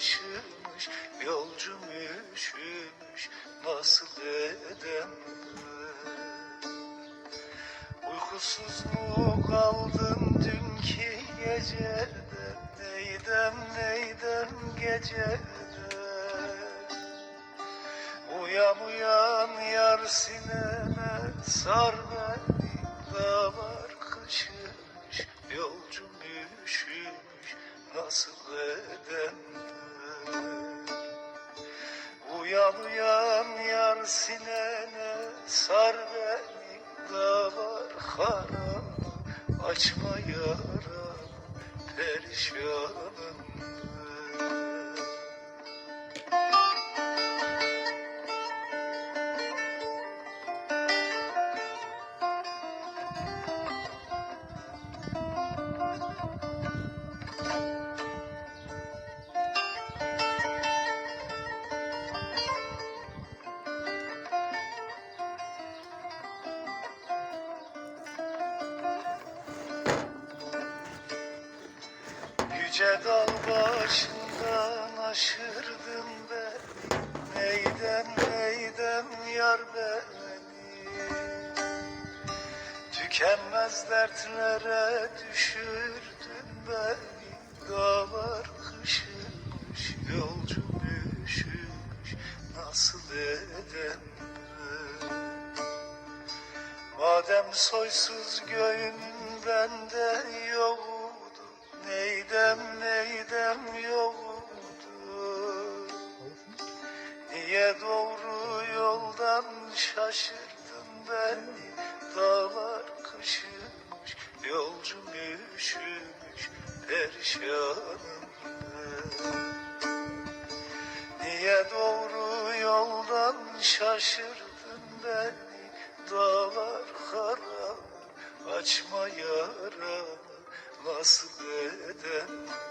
kışımış Yolcum üşümüş nasıl edem Uykusuz mu kaldın dünkü gecede Neydem neydem gecede? Uyan uyan yar sineme sar beni Dağlar kışımış yolcum Uyan yar sinene sar beni Dağlar harap açma yaram Perişanım Yüce dağ başından aşırdın beni Neydem neydem yar beni? Tükenmez dertlere düşürdün beni. Dağlar kışımış yolcum üşümüş Nasıl edem Madem soysuz göğün bende yoktu Neydem neydem yoktu Niye doğru yoldan şaşırdın beni? Dağlar kışımış yolcum üşümüş perişanım. Niye doğru yoldan şaşırdın beni? Dağlar harap açma yara Edem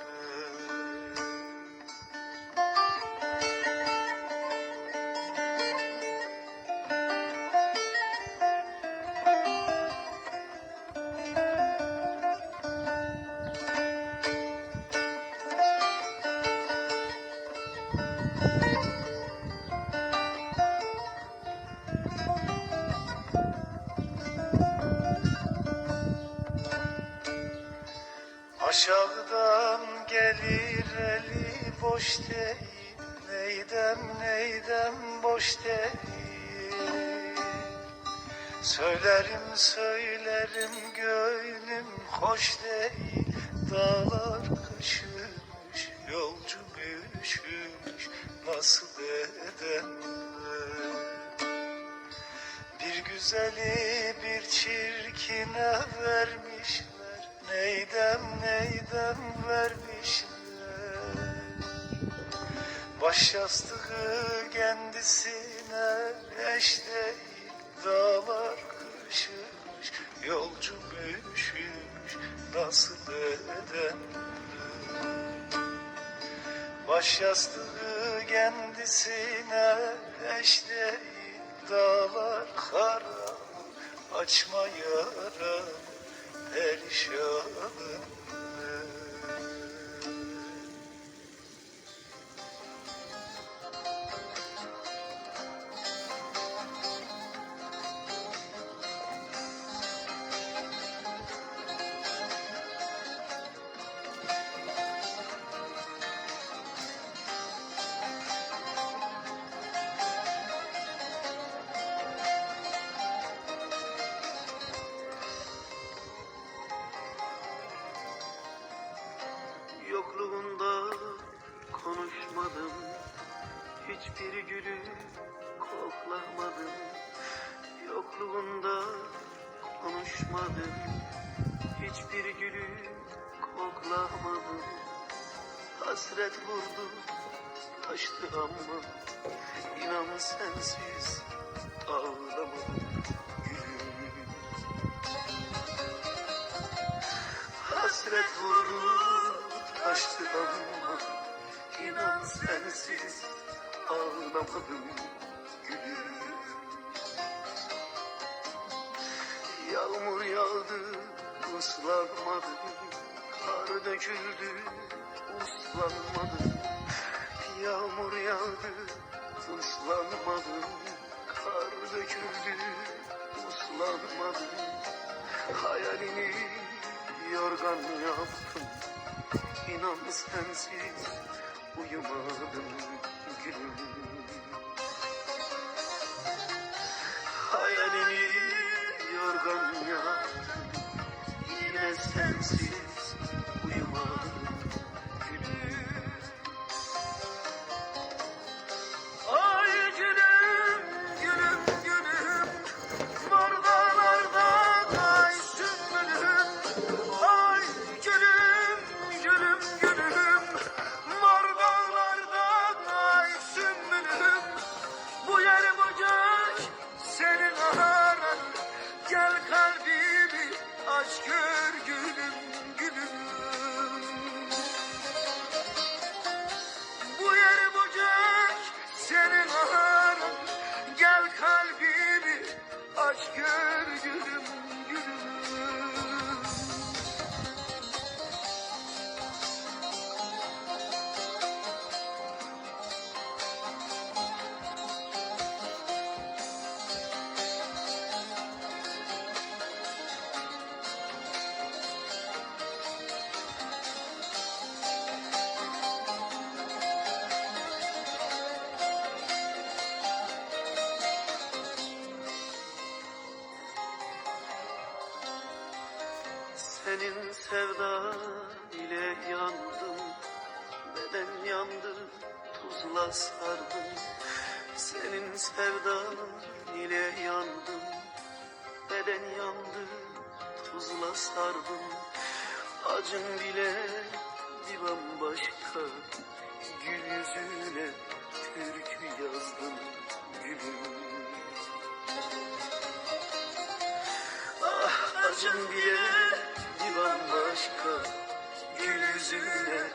Aşağıdan gelir eli boş değil. Neydem neydem boş değil. Söylerim söylerim gönlüm hoş değil. Dağlar kışımış yolcum üşümüş Nasıl edem bir güzeli bir çirkine vermişler Neydem neydem vermişler Baş yastığı kendisine eş değil Dağlar kışmış yolcum üşümüş Nasıl edem Baş yastığı kendisine eş değil Dağlar harap açma yara perişanım konuşmadım. Hiçbir gülü koklamadım. Hasret vurdu taştı ama İnan sensiz ağlamadım. Hasret vurdu taştı ama İnan sensiz ağlamadım Yağmur yağdı ıslanmadım. Kar döküldü uslanmadım Yağmur yağdı ıslanmadım. Kar döküldü uslanmadım Hayalini yorgan yaptım. İnan sensiz uyumadım gülüm yorgan yaptım Yine sensiz Beden yandı tuzla sardım. Senin sevdan ile yandım. Beden yandı tuzla sardım. Acın bile bir bambaşka. Gül yüzüne türkü yazdım gülüm. Ah acım bile bir bambaşka. Gül yüzüne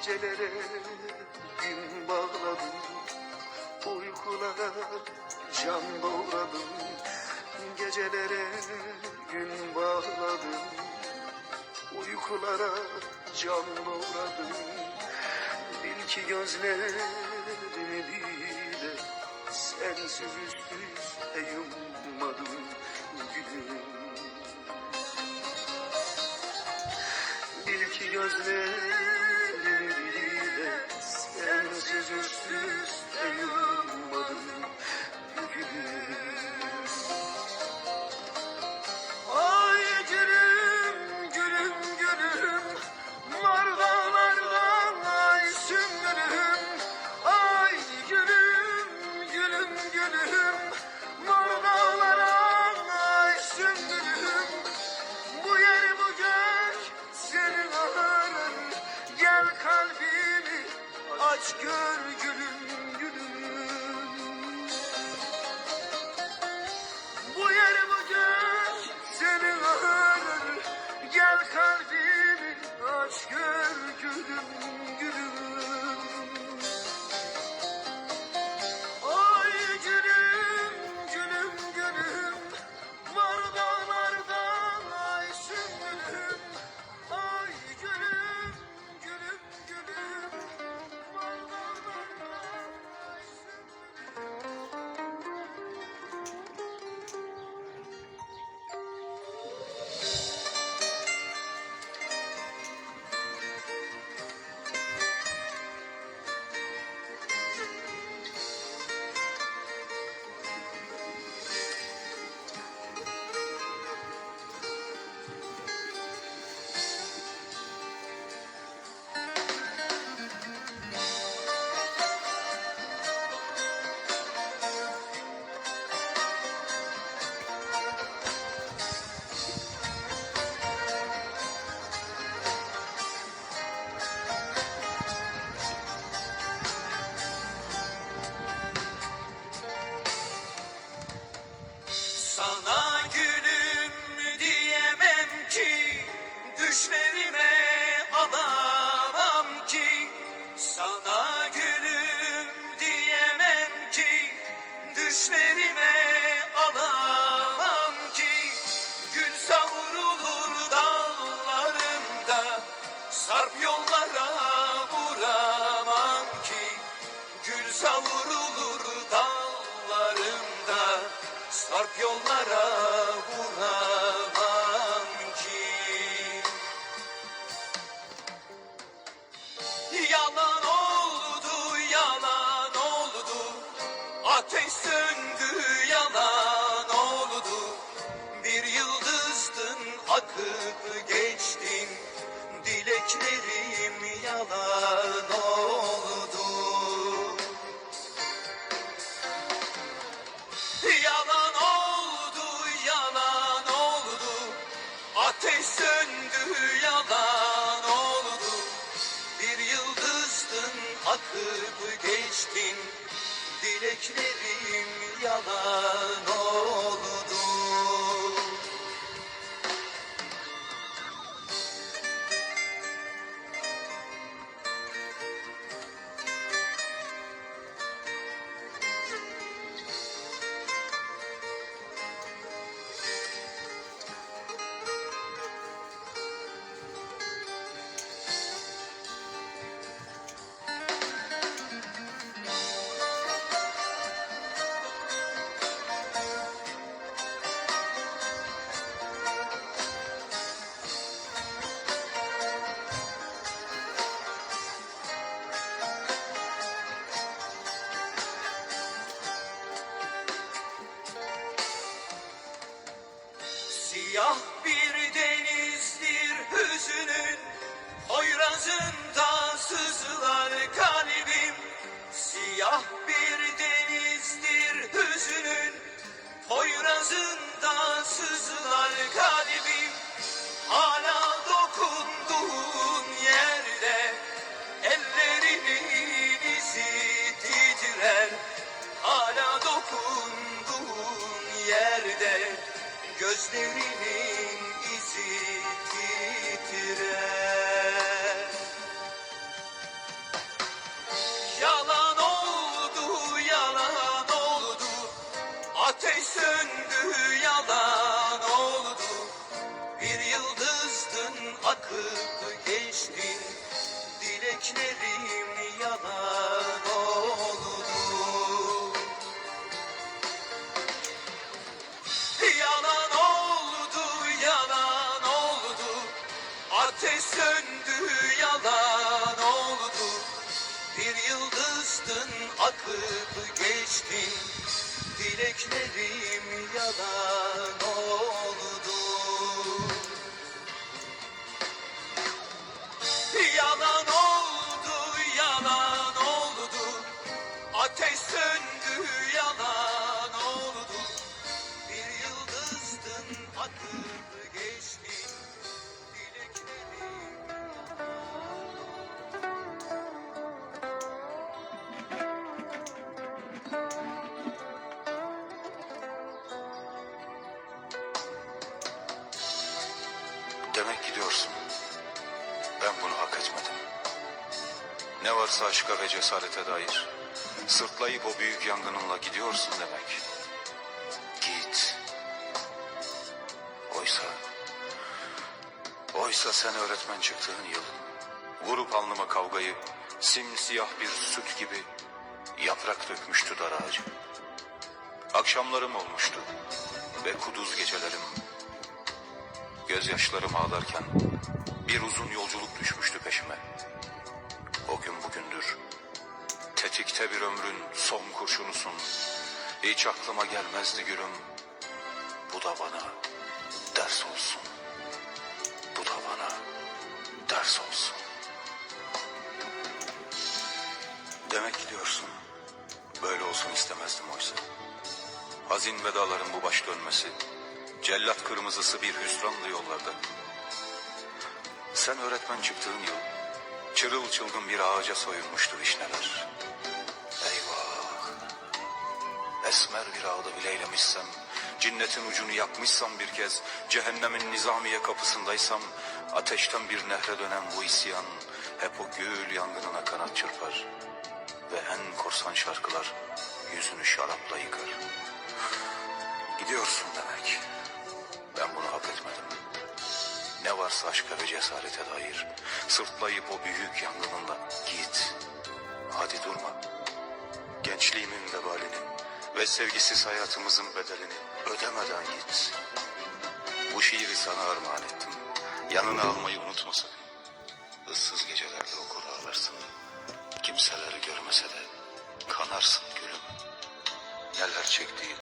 Gecelere gün bağladım. Uykulara can doğradım. Gecelere gün bağladım. Uykulara can doğradım. Bil ki gözlerimi bile Sensiz üst üste yummadım gülüm. Bil ki gözlerimi savrulur dallarında Sarp yollara vur. Dileklerim yalan oldu 야 Gözlerinin izi titrer. Yalan oldu, yalan oldu. Ateş söndü, Demek gidiyorsun. Ben bunu hak etmedim. Ne varsa aşka ve cesarete dair. Sırtlayıp o büyük yangınınla gidiyorsun demek. Git. Oysa... Oysa sen öğretmen çıktığın yıl... Vurup alnıma kavgayı... Simsiyah bir süt gibi... Yaprak dökmüştü dar ağacı. Akşamlarım olmuştu. Ve kuduz gecelerim Gözyaşlarım ağlarken bir uzun yolculuk düşmüştü peşime. O gün bugündür. Tetikte bir ömrün son kurşunusun. Hiç aklıma gelmezdi gülüm. Bu da bana ders olsun. Bu da bana ders olsun. Demek gidiyorsun. Böyle olsun istemezdim oysa. Hazin vedaların bu baş dönmesi, cellat kırmızısı bir hüsranlı yollarda. Sen öğretmen çıktığın yıl, çırıl çılgın bir ağaca soyulmuştu vişneler. Eyvah! Esmer bir ağda bileylemişsem, cinnetin ucunu yakmışsam bir kez, cehennemin nizamiye kapısındaysam, ateşten bir nehre dönen bu isyan, hep o gül yangınına kanat çırpar. Ve en korsan şarkılar yüzünü şarapla yıkar. Gidiyorsun demek. Etmedim. Ne varsa aşka ve cesarete dair. Sırtlayıp o büyük yangınınla git. Hadi durma. Gençliğimin vebalini ve sevgisiz hayatımızın bedelini ödemeden git. Bu şiiri sana armağan ettim. Yanına almayı unutma sakın. Issız gecelerde okur ağlarsın. Kimseleri görmese de kanarsın gülüm. Neler çektiğin